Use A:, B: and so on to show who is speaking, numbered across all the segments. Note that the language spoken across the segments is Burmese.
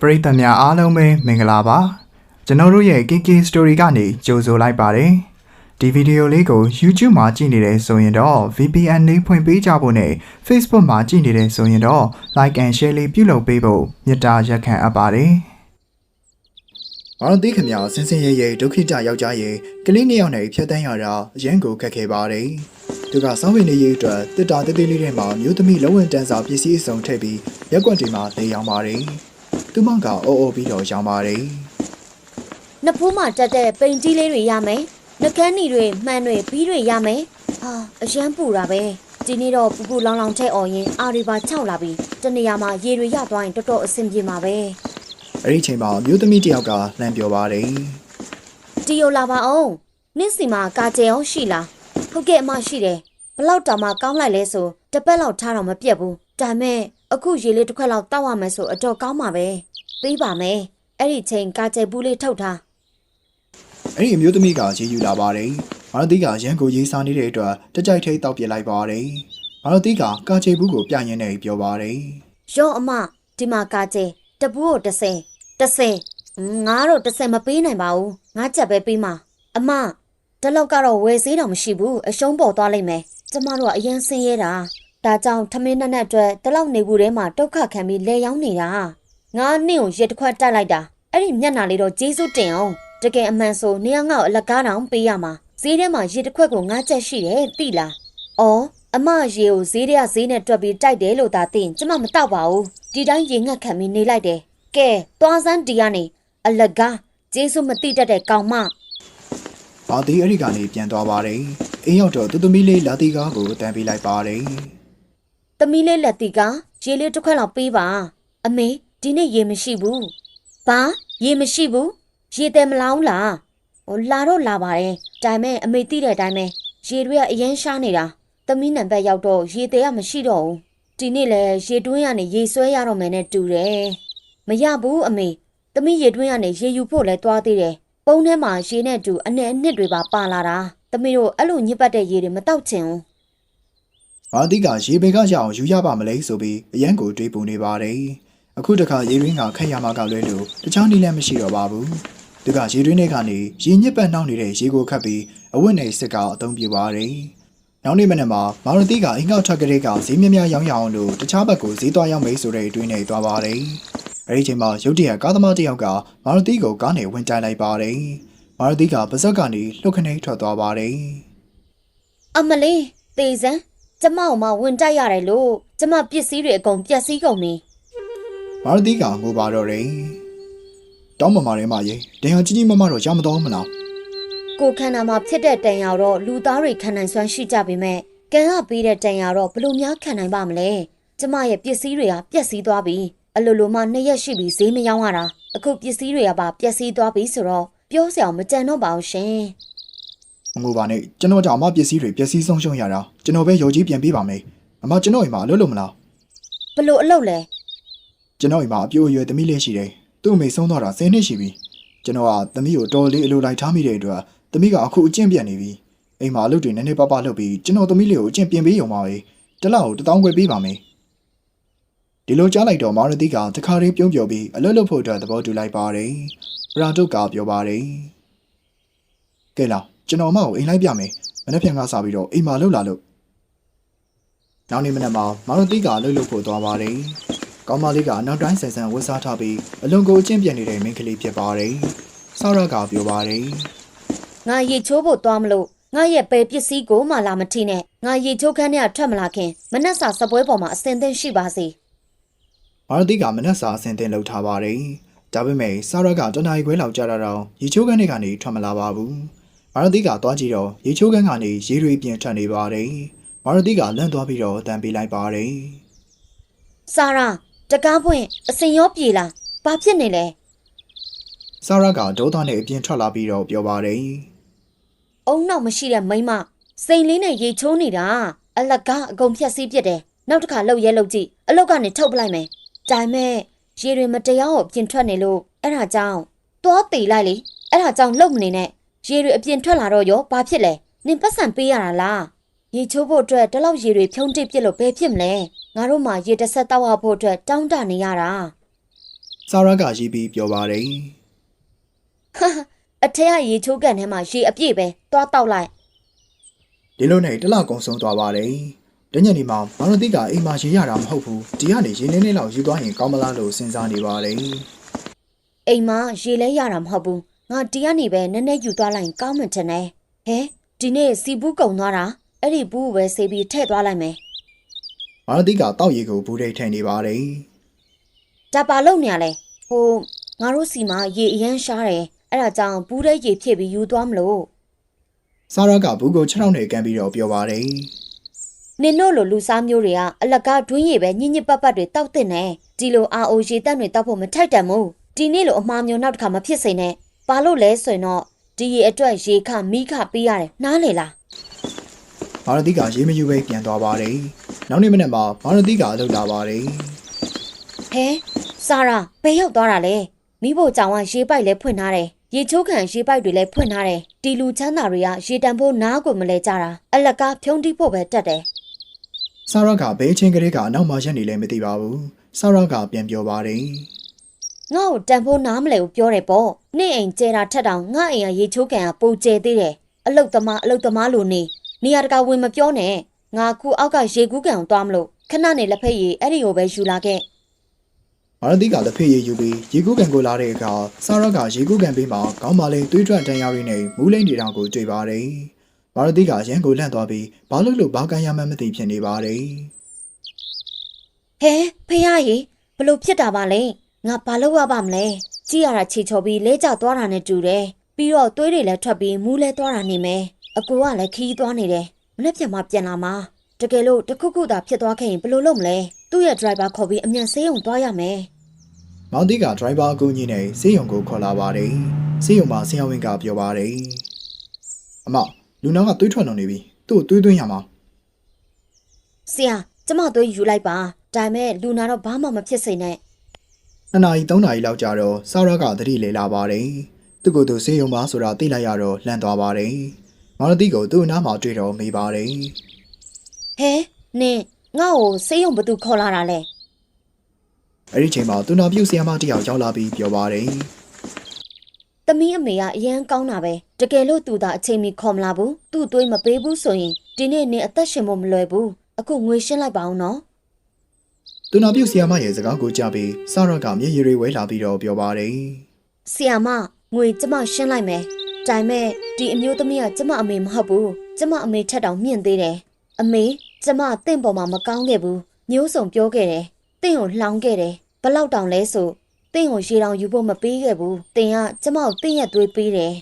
A: ပရိသတ်များအားလုံးပဲမင်္ဂလာပါကျွန်တော်တို့ရဲ့ KK Story ကနေကြိုဆိုလိုက်ပါတယ်ဒီဗီဒီယိုလေးကို YouTube မှာကြည့်နေတယ်ဆိုရင်တော့ VPN လေးဖွင့်ပေးကြဖို့နဲ့ Facebook မှာကြည့်နေတယ်ဆိုရင်တော့ Like and Share လေးပြုလုပ်ပေးဖို့မေတ္တာရက်ခံအပ်ပါတယ်မတော်သေးခင်ဗျာစင်စင်ရဲရဲဒုက္ခိတယောက်ျားရဲ့ကလေးနှစ်ယောက်နဲ့ဖြတ်တန်းရတာအရန်ကိုခက်ခဲပါတယ်သူကစောင်းဝင်နေရေးအတွက်တစ်တာတေးသေးလေးထဲမှာမျိုးသမီးလုံးဝတန်းစာပစ္စည်းအစုံထည့်ပြီးရက်ွက်တွေမှာနေရောင်ပါတယ် သူမကအိုးအိုးပြီးတော့ရောင်ပါတယ်
B: နှစ်ဖိုးမှတက်တဲ့ပိန်ကြီးလေးတွေရမယ်နှကန်းနီတွေမှန်တွေဘီးတွေရမယ်ဟာအရန်ပူတာပဲဒီနေ့တော့ပူပူလောင်လောင်ထဲអော်ရင်အာရီပါခြောက်လာပြီးတနေရာမှာရေတွေရသွားရင်တော်တော်အဆင်ပြေမှာပဲ
A: အဲ့ဒီအချိန်မှာမျိုးသမီးတစ်ယောက်ကလှမ်းပြောပါတယ်
B: တီယိုလာပါအောင်နင့်စီမှာကာကျဲအောင်ရှိလားဟုတ်ကဲ့အမရှိတယ်ဘလောက်တောင်မှကောင်းလိုက်လဲဆိုတစ်ပတ်လောက်ထားတော့မပြတ်ဘူးဒါမဲ့ အခုရေလေးတစ်ခွက်လောက်တောက်ရမယ်ဆိုအတော့ကောင်းမှာပဲပြီးပါမယ်အဲ့ဒီချိန်ကာကျဲဘူးလေးထုတ်ထား
A: အဲ့ဒီအမျိုးသမီးကရေယူလာပါတယ်မတော်သေးကရန်ကိုရေးစားနေတဲ့အတွက်တကြိုက်ထိတောက်ပြလိုက်ပါတယ်မတော်သေးကကာချေဘူးကိုပြညင်းနေပြောပါတယ်
B: ရောအမဒီမှာကာကျဲတပူးကို30 30ငါတော့30မပေးနိုင်ပါဘူးငါချက်ပဲပေးမှာအမတလောက်ကတော့ဝယ်စေးတော့မရှိဘူးအရှုံးပေါ်သွားလိမ့်မယ်ကျမတို့ကအရန်ဆင်းရဲတာ ဒါကြောင့်ထမင်းနဲ့နဲ့အတွက်တလောက်နေဘူးထဲမှာဒုက္ခခံပြီးလဲရောင်းနေတာငါနင့်ကိုရက်တစ်ခွက်တိုက်လိုက်တာအဲ့ဒီမျက်နှာလေးတော့ဂျေစုတင်အောင်တကယ်အမှန်ဆိုနေရငါ့ကိုအလကားတောင်ပေးရမှာဈေးထဲမှာရက်တစ်ခွက်ကိုငါချက်ရှိတယ်သိလားအော်အမရေကိုဈေးထဲကဈေးနဲ့တွက်ပြီးတိုက်တယ်လို့သာသိရင်ကျမမတောက်ပါဘူးဒီတိုင်းရေငတ်ခံပြီးနေလိုက်တယ်ကဲသွားစမ်းဒီကနေအလကားဂျေစုမတိတတ်တဲ့ကောင်မ
A: ဘာသေးအဲ့ဒီကနေပြန်သွားပါတယ်အင်းရောက်တော့သူသမီးလေးလာတီကားကိုတန်ပေးလိုက်ပါတယ်။
B: သမီးလေးလက်တီကရေလေးတစ်ခွက်လောက်ပေးပါ။အမေဒီနေ့ရေမရှိဘူး။ဘာရေမရှိဘူး။ရေတယ်မလောင်းလား။ဟိုလာတော့လာပါတယ်။ဒါပေမဲ့အမေသိတဲ့အတိုင်းပဲရေတွေကအရင်ရှားနေတာ။သမီးနံပါတ်ရောက်တော့ရေတယ်ကမရှိတော့ဘူး။ဒီနေ့လဲရေတွင်းကနေရေဆွဲရတော့မယ်နဲ့တူတယ်။မရဘူးအမေ။သမီးရေတွင်းကနေရေယူဖို့လဲသွားသေးတယ်။ပုံထဲမှာရေနဲ့တူအနဲ့အနှစ်တွေပါပါလာတာ။သမီးတို့အဲ့လိုညစ်ပတ်တဲ့ရေတွေမတောက်ချင်ဘူး
A: ဘာသေးကရေဘေကရအောင်ယူရပါမလဲဆိုပြီးအရန်ကိုတွေးပူနေပါတယ်အခုတခါရေရင်းကခက်ရမှာကလွဲလို့တခြားနည်းလမ်းမရှိတော့ပါဘူးသူကရေတွင်းထဲကနေရေညစ်ပတ်နှောင်းနေတဲ့ရေကိုခတ်ပြီးအဝတ်နဲ့စစ်ကအသုံးပြုပါတယ်နောက်နေ့မနေ့မှာမာရတီကအင်္ဂါထွက်ကလေးကဈေးမြများရောင်းရအောင်လို့တခြားဘက်ကိုဈေးသွားရောက်မေးဆိုတဲ့အတွင်းနဲ့သွားပါတယ်အဲဒီချိန်မှာရုတ်တရက်ကားသမားတစ်ယောက်ကမာရတီကိုကားနဲ့ဝင်တိုက်လိုက်ပါတယ်မာရတီကပါဇက်ကနေလှုပ်ခနဲထွက်သွားပါတယ်
B: အမလေးတေစံ ကျမ့ကိုမှဝင်တိုက်ရတယ်လို့ကျမပစ္စည်းတွေအကုန်ပျက်စီးကုန်ပြီ
A: မာရတီကငိုပါတော့တယ်တောင်းမမာရဲမရေဒင်ဟာကြီးကြီးမမတော့ရမတော်မလား
B: ကိုခန္ဓာမှာဖြစ်တဲ့တန်ရာတော့လူသားတွေခံနိုင်စွမ်းရှိကြပေမဲ့ကံကပေးတဲ့တန်ရာတော့ဘလို့များခံနိုင်ပါမလဲကျမရဲ့ပစ္စည်းတွေကပျက်စီးသွားပြီအလိုလိုမှနှစ်ရက်ရှိပြီဈေးမရောင်းရတာအခုပစ္စည်းတွေကပါပျက်စီးသွားပြီဆိုတော့ပြောစရာမကြံတော့ပါဘူးရှင်
A: မငိုပါနဲ့ကျွန်တော်ကြောင့်အမပစ္စည်းတွေပျက်စီးဆုံးရှုံးရတာကျွန်တော်ပဲရော်ကြီးပြန်ပေးပါမယ်အမကျွန်တော်အိမ်မှာအလုပ်လုပ်မလား
B: ဘလို့အလုပ်လဲ
A: ကျွန်တော်အိမ်မှာအပြိုအရွယ်သမီးလေးရှိတယ်သူ့အမေဆုံးသွားတာ10နှစ်ရှိပြီကျွန်တော်ကသမီးကိုတော်လေးအလိုလိုက်ထားမိတဲ့အတွက်သမီးကအခုအကျင့်ပြတ်နေပြီအိမ်မှာအလုပ်တွေနည်းနည်းပါးပါးလုပ်ပြီးကျွန်တော်သမီးလေးကိုအကျင့်ပြင်ပေးရုံပါပဲတစ်လောက်ကိုတစ်တောင်းခွဲပေးပါမယ်ဒီလိုကြားလိုက်တော့မာရတီကတခါလေးပြုံးပြော်ပြီးအလုပ်လုပ်ဖို့အတွက်သဘောတူလိုက်ပါတယ်ပရာတုတ်ကပြောပါတယ်ကဲလား ကျွန်တော်အမကိုအိမ်လိုက်ပြမယ်မနေ့ပြန်ကစားပြီးတော့အိမ်မှာလှုပ်လာလို့နောက်နေ့မနက်မှာမာရတီကလှုပ်လှုပ်ဖို့သွားပါတယ်ကောင်းမလေးကနောက်တိုင်းဆန်ဆန်ဝတ်စားထားပြီးအလွန်ကိုအကျင့်ပြတ်နေတဲ့မိန်းကလေးဖြစ်ပါတယ်ဆောရကပြောပါတယ်
B: ငါရေချိုးဖို့သွားမလို့ငါရဲ့ပဲပစ္စည်းကိုမှလာမထီနဲ့ငါရေချိုးခန်းထဲကထွက်မလာခင်မနှက်စာစပွဲပေါ်မှာအစင်သင့်ရှိပါစေ
A: မာရတီကမနက်စာအဆင်တင်လုပ်ထားပါတယ်ဒါပေမဲ့ဆောရကတနအီခွဲလောက်ကြာတော့ရေချိုးခန်းထဲကနေထွက်မလာပါဘူး မာရတီကသွားကြည့်တော့ရေချိုးခန်းကနေရေတွေပြင်ထွက်နေပါတယ်မာရတီကလန့်သွားပြီးတော့တန်ပေးလိုက်ပါတယ်။
B: စာရာတကားပွင့်အစင်ရောပြေလား။ဘာဖြစ်နေလဲ
A: ဆောရကဒေါသနဲ့အပြင်ထွက်လာပြီးတော့ပြောပါတယ်။
B: အုံနောက်မရှိတဲ့မိန်းမစိန်လေးနဲ့ရေချိုးနေတာ။အလကားအကုန်ဖြက်စီးပြစ်တယ်။နောက်တစ်ခါလှုပ်ရဲလှုပ်ကြည့်။အလုတ်ကနေထုတ်ပလိုက်မယ်။ဒါပေမဲ့ရေတွေမတရားကိုအပြင်ထွက်နေလို့အဲ့ဒါကြောင့်သွားတေလိုက်လေ။အဲ့ဒါကြောင့်လှုပ်မနေနဲ့။ ရေတွေအပြင်ထွက်လာတော့ရောဘာဖြစ်လဲ။နင်ပတ်စံပေးရတာလား။ရေချိုးဖို့အတွက်တလောက်ရေတွေဖြုံးတိပြစ်လို့ဘယ်ဖြစ်မလဲ။ငါတို့မှရေတစ်ဆက်တောက်ရဖို့အတွက်တောင်းတနေရတာ။
A: စာရကရေးပြီးပြောပါတယ်
B: အထက်ကရေချိုးကန်ထဲမှာရေအပြည့်ပဲသွားတောက်လိုက်
A: ဒီလိုနဲ့တစ်လကုံဆုံးသွားပါတယ်တညနေမှာမောင်တို့တိကအိမ်မှာရေးရတာမဟုတ်ဘူးဒီကနေရင်းနေနေလောက်ယူသွားရင်ကောင်းမလားလို့စဉ်းစားနေပါတယ်
B: အိမ်မှာရေလဲရတာမဟုတ်ဘူး ငါဒီကနေပဲနည်းနည်းယူသွားလိုက်ရင်ကောင်းမှထင်တယ်ဟဲဒီနေ့စီဘူးကုံသွားတာအဲ့ဒီဘူးကိုပဲဆေးပြီးထည့်သွားလိုက်မယ်
A: မောင်တို့တိကတောက်ရီကိုဘူးထိတ်ထိုင်နေပါတယ်
B: ဒါပါလို့နေရလဲဟိုငါတို့စီမှာရေအရန်ရှားတယ်အဲ့ဒါကြောင့်ဘူးတဲ့ရေဖြည့်ပြီးယူသွားမလို့
A: စာရကဘူးကို6ထောင်နဲ့ကန်ပြီးတော့ပြောပါတယ်
B: နင်တို့လိုလူစားမျိုးတွေကအလကားတွင်းရည်ပဲညညစ်ပတ်ပတ်တွေတောက်တဲ့နဲ့ဒီလိုအာအိုရေတက်တွေတောက်ဖို့မထိုက်တန်ဘူးဒီနေ့လိုအမှားမျိုးနောက်တစ်ခါမဖြစ်စေနဲ့ ဘာလို့လဲဆိုရင်တော့ဒီရေအတွက်ရေခမိခပေးရတယ်နားလေလား
A: မောင်တို့တိကရေးမယူပဲပြန်သွားပါတယ်နောက်နေ့မနက်မှာမောင်တို့တိကအလုပ်လာပါတယ်
B: ဟဲစာရာဘယ်ရောက်သွားတာလဲမိဖို့ကြောင်ကရေပိုက်လဲဖွင့်ထားတယ်ရေချိုးခံရေပိုက်တွေလည်းဖွင့်ထားတယ်ဒီလူချမ်းသာတွေကရေတံဖို့နားကိုမလဲကြတာအလကားဖြုံးတိဖို့ပဲတက်တယ်
A: စာရကဘဲချင်းကလေးကအနောက်မှာရက်နေလဲမသိပါဘူးစာရကပြန်ပြောပါတယ်
B: ငါ့ကိုတန်ဖိုးနားမလဲဘူးပြောတယ်ပေါ့နေ့အိမ်ကျဲတာထက်တောင်ငါ့အိမ်ကရေချိုးကန်ကပိုကျဲသေးတယ်အလုတ်သမားအလုတ်သမားလိုနေနေရာတကာဝင်မပြောနဲ့ငါခုအောက်ကရေကူးကန်ကိုသွားမလို့ခဏနေလက်ဖက်ရည်အဲ့ဒီကိုပဲယူလာခဲ့
A: မာရတိကလက်ဖေးရည်ယူပြီးရေကူးကန်ကိုလာတဲ့အခါစာရကရေကူးကန်ပေးမှာခေါင်းမလေးသွေးထွက်တန်ရာတွေနဲ့မူးလိမ့်နေတာကိုတွေ့ပါတယ်မာရတိကရန်ကိုလန့်သွားပြီးဘာလို့လို့ဘာကန်ရမှန်းမသိဖြစ်နေပါတယ်
B: ဟဲဖေရရေဘလို့ဖြစ်တာပါလဲ ငါဘာလို့ရပါမလဲကြည့်ရတာချီချော်ပြီးလဲကျသွားတာနဲ့တူတယ်ပြီးတော့သွေးတွေလည်းထွက်ပြီးမူးလဲသွားတာနေမယ်အကူကလည်းခီးသွားနေတယ်မနေ့ပြန်မှပြန်လာမှာတကယ်လို့တစ်ခုခုသာဖြစ်သွားခဲ့ရင်ဘယ်လိုလုပ်မလဲသူ့ရဲ့ driver ခေါ်ပြီးအမြန်ဆေးရုံသွားရမယ်
A: မောင်တိကဒရိုင်ဘာအကူကြီးနဲ့ဆေးရုံကိုခေါ်လာပါတယ်ဆေးရုံမှာဆရာဝန်ကပြောပါတယ်အမလူနောက်ကသွေးထွက်နေပြီသူ့ကိုသွေးသွင်းရမှာ
B: ဆရာကျမတို့ယူလိုက်ပါဒါပေမဲ့လူနာတော့ဘာမှမဖြစ်စေနဲ့
A: နှစ်နာရီသုံးနာရီလောက်ကြာတော့စာရကသတိလေလာပါတယ်သူ့ကိုယ်သူဆေးရုံမှာဆိုတာသိလိုက်ရတော့လှန်သွားပါတယ်မောင်တိကိုသူ့အနားမှာတွေ့တော့မေးပါတယ်
B: ဟဲနင်ငါ့ကိုဆေးရုံဘသူခေါ်လာတာလဲ
A: အဲ့ဒီချိန်မှာသူနာပြုဆရာမတစ်ယောက်ရောက်လာပြီးပြောပါတယ်
B: သမီးအမေကအရန်ကောင်းတာပဲတကယ်လို့သူသာအချိန်မီခေါ်မလာဘူးသူ့သွေးမပေးဘူးဆိုရင်ဒီနေ့နင်အသက်ရှင်ဖို့မလွယ်ဘူးအခုငွေရှင်းလိုက်ပါအောင်နော်
A: သူနာပြုဆရာမရဲ့စကားကိုကြားပြီးစာရကမျက်ရည်တွေဝဲလာပြီးတော့ပြောပါတယ်
B: ဆီယာမငွေကျမရှင်းလိုက်မယ်ဒါပေမဲ့ဒီအမျိုးသမီးကကျမအမေမဟုတ်ဘူးကျမအမေထက်တောင်မြင့်သေးတယ်အမေကျမတင့်ပေါ်မှာမကောင်းခဲ့ဘူးမျိုးစုံပြောခဲ့တယ်တင့်ကိုလှောင်ခဲ့တယ်ဘလောက်တောင်လဲဆိုတင့်ကိုရေတောင်ယူဖို့မပေးခဲ့ဘူးတင်ကကျမကိုတင့်ရဲ့သွေးပေးတယ်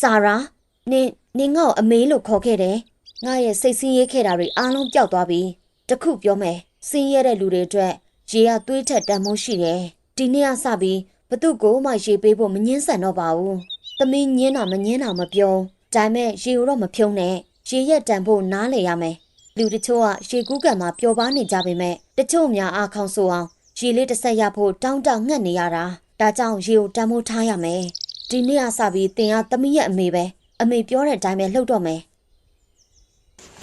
B: ဆာရာနင်နင်ငါ့ကိုအမေလို့ခေါ်ခဲ့တယ်ငါရဲ့စိတ်ဆင်းရဲခဲ့တာတွေအားလုံးပျောက်သွားပြီတခုပြောမယ် ဆင်းရဲတဲ့လူတွေအတွက်ရေကသွေးထက်တန်မိုးရှိတယ်ဒီနေ့ကစပြီးဘသူ့ကိုမှရေပေးဖို့မငင်းဆန်တော့ပါဘူး။သမီးညင်းတာမငင်းတာမပြော။ဒါပေမဲ့ရေကိုတော့မဖြုံးနဲ့။ရေရက်တန်ဖို့နားလေရမယ်။လူတချို့ကရေကူးကန်မှာပျော်ပါနေကြပေမဲ့တချို့များအားခေါင်ဆိုအောင်ရေလေးတစ်ဆက်ရဖို့တောင်းတငှက်နေရတာ။ဒါကြောင့်ရေကိုတန်ဖိုးထားရမယ်။ဒီနေ့ကစပြီးတင်ကသမီးရဲ့အမေပဲ။အမေပြောတဲ့အတိုင်းပဲလှုပ်တော့မယ်
A: ဘ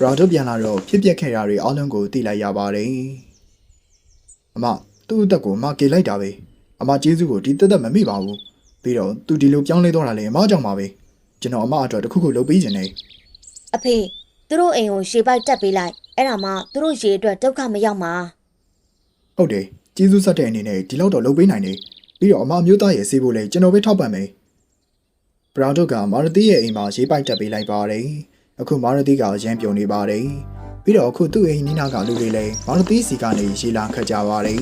A: ရာတို့ပြန်လာတော့ဖြစ်ပျက်ခဲ့တာတွေအားလုံးကိုသိလိုက်ရပါတယ်အမသူ့အသက်ကိုအမကေလိုက်တာပဲအမကျေးဇူးကိုဒီတက်တက်မမေ့ပါဘူးပြီးတော့သူဒီလိုပြောင်းလဲသွားတာလေအမကြောင့်ပါပဲကျွန်တော်အမအတွက်တစ်ခုခုလုပ်ပေးခြင်းနဲ့။
B: အဖေသူတို့အိမ်ကိုရေပိုက်တက်ပေးလိုက်။အဲ့ဒါမှသူတို့ရေအတွက်ဒုက္ခမရောက်မှာ။
A: ဟုတ်တယ်ကျေးဇူးဆက်တဲ့အနေနဲ့ဒီလောက်တော့လုပ်ပေးနိုင်တယ်ပြီးတော့အမအမျိုးသားရဲ့ဆေးဖို့လဲကျွန်တော်ပဲထောက်ပံ့မယ်ဘရာတို့ကမာရတီရဲ့အိမ်မှာရေးပိုက်တက်ပေးလိုက်ပါတယ် အခုမာရတီကရမ်းပြုံနေပါတယ်ပြီးတော့အခုသူ့အိမ်နီးနားကလူတွေလည်းမာရတီစီကနေရေလာခတ်ကြပါတယ်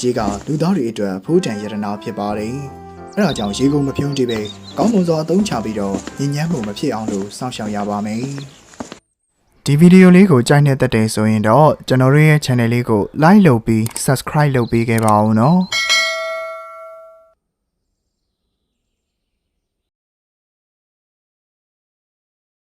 A: ရေကလူသားတွေအတွက်ဖိုးတန်ရတနာဖြစ်ပါတယ်အဲဒါကြောင့်ရေကုန်မဖြုံးကြည့်ပဲကောင်းမွန်စွာအသုံးချပြီးတော့ညဉ့်ညမ်းမှုမဖြစ်အောင်လို့စောင့်ရှောက်ရပါမယ်ဒီဗီဒီယိုလေးကိုကြိုက်နေတဲ့တဲ့ဆိုရင်တော့ကျွန်တော်တို့ရဲ့ channel လေးကို like လုပ်ပြီး subscribe လုပ်ပေးခဲ့ပါဦးနော်